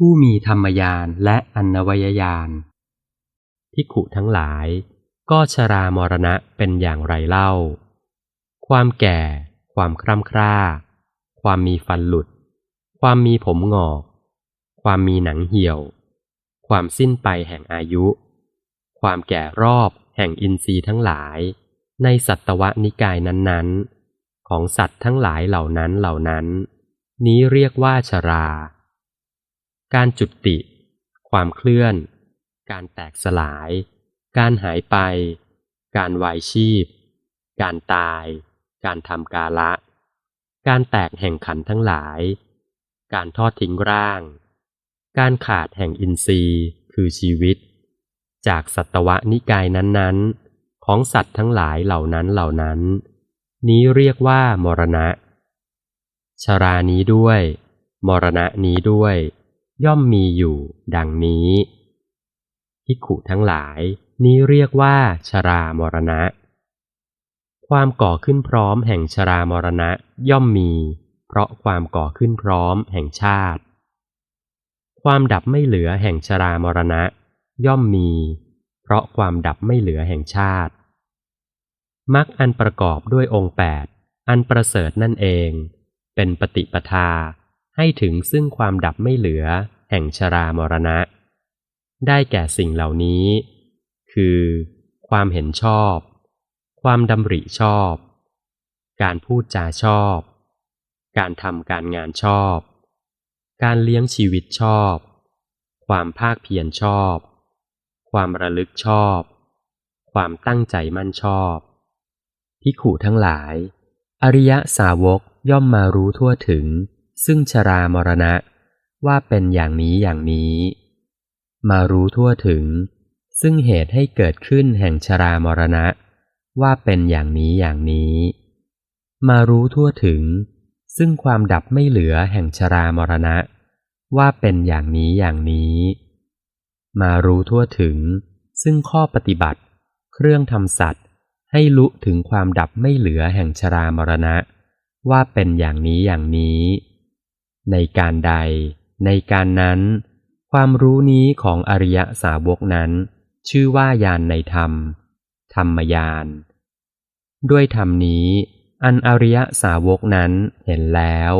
ผู้มีธรรมยานและอันวยยานภิกขุทั้งหลาย ก็ชรามรณะเป็นอย่างไรเล่า ความแก่ ความคร่ำคร่า ความมีฟันหลุด ความมีผมงอก ความมีหนังเหี่ยว ความสิ้นไปแห่งอายุ ความแก่รอบแห่งอินทรีย์ทั้งหลาย ในสัตวนิกายนั้นๆ ของสัตว์ทั้งหลายเหล่านั้นเหล่านั้น นี้เรียกว่าชรา การจุติ ความเคลื่อน การแตกสลาย การหายไป การวายชีพ การตาย การทำกาละ การแตกแห่งขันทั้งหลาย การทอดทิ้งร่าง การขาดแห่งอินทรีย์คือชีวิต จากสัตวนิกายนั้นๆ ของสัตว์ทั้งหลายเหล่านั้นเหล่านั้น นี้เรียกว่ามรณะ ชรานี้ด้วย มรณะนี้ด้วย ย่อมมีอยู่ ดังนี้ภิกขุทั้งหลาย นี้เรียกว่าชรามรณะ ความก่อขึ้นพร้อมแห่งชรามรณะย่อมมี เพราะความก่อขึ้นพร้อมแห่งชาติ ความดับไม่เหลือแห่งชรามรณะ ย่อมมี เพราะความดับไม่เหลือแห่งชาติมรรคอันประกอบด้วยองค์แปดอันประเสริฐนั่นเอง เป็นปฏิปทา ให้ถึงซึ่งความดับไม่เหลือ แห่งชรามรณะ ได้แก่สิ่งเหล่านี้ คือ ความเห็นชอบ ความดำริชอบ การพูดจาชอบ การทำการงานชอบ การเลี้ยงชีวิตชอบ ความภาคเพียรชอบ ความระลึกชอบ ความตั้งใจมั่นชอบภิกขุทั้งหลาย อริยสาวกย่อมมารู้ทั่วถึง ซึ่งชรามรณะว่าเป็นอย่างนี้อย่างนี้ มารู้ทั่วถึง ซึ่งเหตุให้เกิดขึ้นแห่งชรามรณะ ว่าเป็นอย่างนี้อย่างนี้ มารู้ทั่วถึง ซึ่งความดับไม่เหลือแห่งชรามรณะ ว่าเป็นอย่างนี้อย่างนี้ มารู้ทั่วถึง ซึ่งข้อปฏิบัติ เครื่องทำสัตว์ให้ลุถึงความดับไม่เหลือแห่งชรามรณะ ว่าเป็นอย่างนี้อย่างนี้ ในการใด ในการนั้น ความรู้นี้ของอริยสาวกนั้น ชื่อว่าญาณในธรรม ธรรมญาณด้วยธรรมนี้ อันอริยสาวกนั้นเห็นแล้ว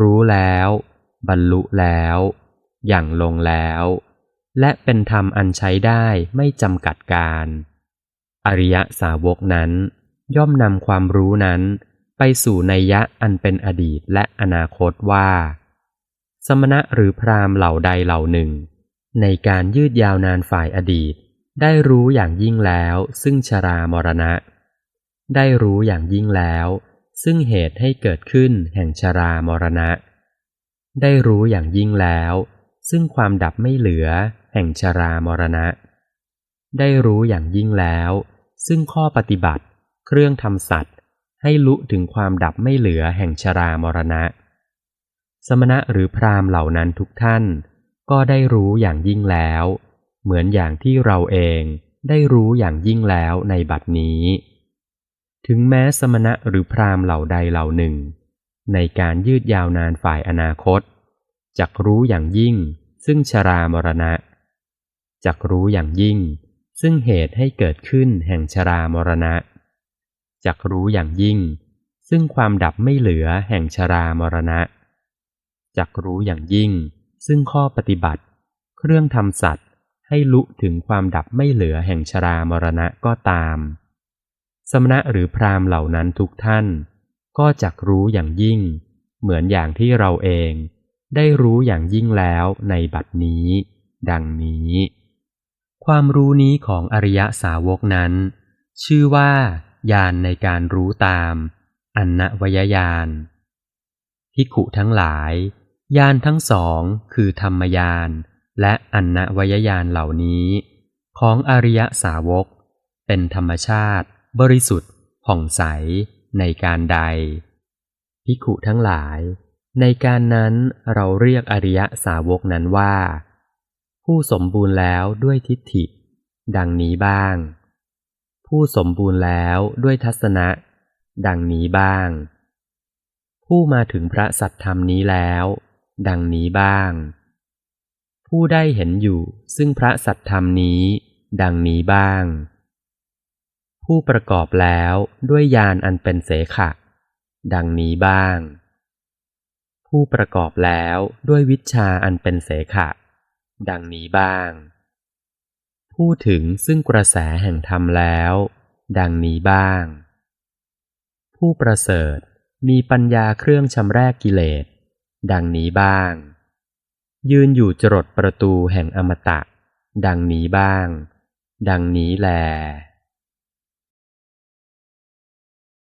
รู้แล้ว บรรลุแล้ว อย่างลงแล้ว และเป็นธรรมอันใช้ได้ไม่จำกัดการ อริยสาวกนั้น ย่อมนำความรู้นั้นไปสู่นัยยะอันเป็นอดีตและอนาคตว่า สมณะหรือพราหมณ์เหล่าใดเหล่าหนึ่ง ในการยืดยาวนานฝ่ายอดีต ได้รู้อย่างยิ่งแล้ว ซึ่งชรามรณะ ได้รู้อย่างยิ่งแล้ว ซึ่งเหตุให้เกิดขึ้นแห่งชรามรณะ ได้รู้อย่างยิ่งแล้ว ซึ่งความดับไม่เหลือ แห่งชรามรณะ ได้รู้อย่างยิ่งแล้ว ซึ่งข้อปฏิบัติ เครื่องทำสัตว์ ให้ลุถึงความดับไม่เหลือแห่งชรามรณะ สมณะหรือพราหมณ์เหล่านั้นทุกท่าน ก็ได้รู้อย่างยิ่งแล้ว เหมือนอย่างที่เราเองได้รู้อย่างยิ่งแล้วในบัดนี้ ถึงแม้สมณะหรือพราหมณ์เหล่าใดเหล่าหนึ่ง ในการยืดยาวนานฝ่ายอนาคตจักรู้อย่างยิ่ง ซึ่งชรามรณะจักรู้อย่างยิ่ง ซึ่งเหตุให้เกิดขึ้นแห่งชรามรณะจักรู้อย่างยิ่ง ซึ่งความดับไม่เหลือแห่งชรามรณะ จักรู้อย่างยิ่ง ซึ่งข้อปฏิบัติ เครื่องทำสัตว์ให้ลุถึงความดับไม่เหลือแห่งชรามรณะก็ตาม สมณะหรือพรามเหล่านั้นทุกท่าน ก็จักรู้อย่างยิ่ง เหมือนอย่างที่เราเอง ได้รู้อย่างยิ่งแล้วในบัดนี้ ดังนี้ ความรู้นี้ของอริยสาวกนั้น ชื่อว่าญาณในการรู้ตาม อันนวยญาณพิขุทั้งหลาย ญาณทั้งสองคือธรรมญาณและอันนวยญาณเหล่านี้ ของอริยสาวก เป็นธรรมชาติ บริสุทธิ์ผ่องใสในการใด พิขุทั้งหลาย ในการนั้นเราเรียกอริยสาวกนั้นว่า ผู้สมบูรณ์แล้วด้วยทิฏฐิ ดังนี้บ้าง ผู้สมบูรณ์แล้วด้วยทัศนะ ดังนี้บ้าง ผู้มาถึงพระสัตธรรมนี้แล้ว ดังนี้บ้าง ผู้ได้เห็นอยู่ซึ่งพระสัทธรรมนี้ ดังนี้บ้าง ผู้ประกอบแล้วด้วยญาณอันเป็นเสขะ ดังนี้บ้าง ผู้ประกอบแล้วด้วยวิชาอันเป็นเสขะ ดังนี้บ้าง ผู้ถึงซึ่งกระแสแห่งธรรมแล้ว ดังนี้บ้าง ผู้ประเสริฐมีปัญญาเครื่องชำรกกิเลส ดังนี้บ้าง ยืนอยู่จรดประตูแห่งอมตะ ดังนี้บ้าง ดังนี้แล